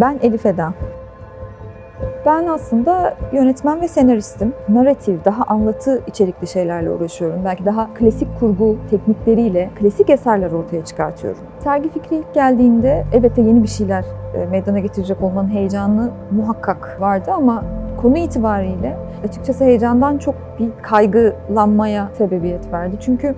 Ben Elif Eda. Ben aslında yönetmen ve senaristim. Narratif, daha anlatı içerikli şeylerle uğraşıyorum. Belki daha klasik kurgu teknikleriyle klasik eserler ortaya çıkartıyorum. Sergi fikri ilk geldiğinde elbette yeni bir şeyler e, meydana getirecek olmanın heyecanı muhakkak vardı ama konu itibariyle açıkçası heyecandan çok bir kaygılanmaya sebebiyet verdi. Çünkü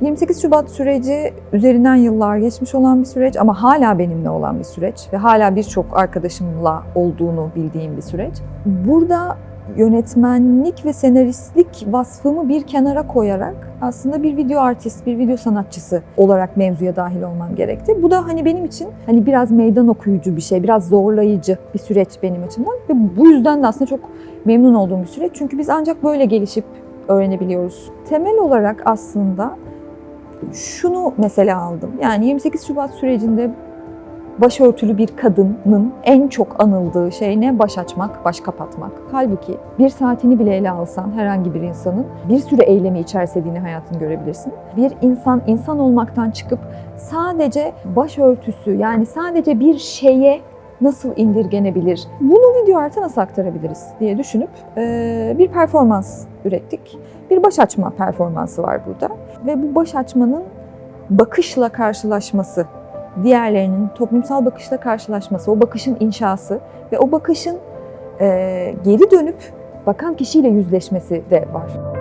28 Şubat süreci üzerinden yıllar geçmiş olan bir süreç ama hala benimle olan bir süreç ve hala birçok arkadaşımla olduğunu bildiğim bir süreç. Burada yönetmenlik ve senaristlik vasfımı bir kenara koyarak aslında bir video artist, bir video sanatçısı olarak mevzuya dahil olmam gerekti. Bu da hani benim için hani biraz meydan okuyucu bir şey, biraz zorlayıcı bir süreç benim açımdan ve bu yüzden de aslında çok memnun olduğum bir süreç. Çünkü biz ancak böyle gelişip öğrenebiliyoruz. Temel olarak aslında şunu mesela aldım. Yani 28 Şubat sürecinde başörtülü bir kadının en çok anıldığı şey ne? Baş açmak, baş kapatmak. Halbuki bir saatini bile ele alsan herhangi bir insanın bir sürü eylemi içerse hayatını görebilirsin. Bir insan insan olmaktan çıkıp sadece başörtüsü yani sadece bir şeye nasıl indirgenebilir? Bunu video arta nasıl aktarabiliriz diye düşünüp bir performans ürettik. Bir baş açma performansı var burada ve bu baş açmanın bakışla karşılaşması, diğerlerinin toplumsal bakışla karşılaşması, o bakışın inşası ve o bakışın eee, geri dönüp bakan kişiyle yüzleşmesi de var.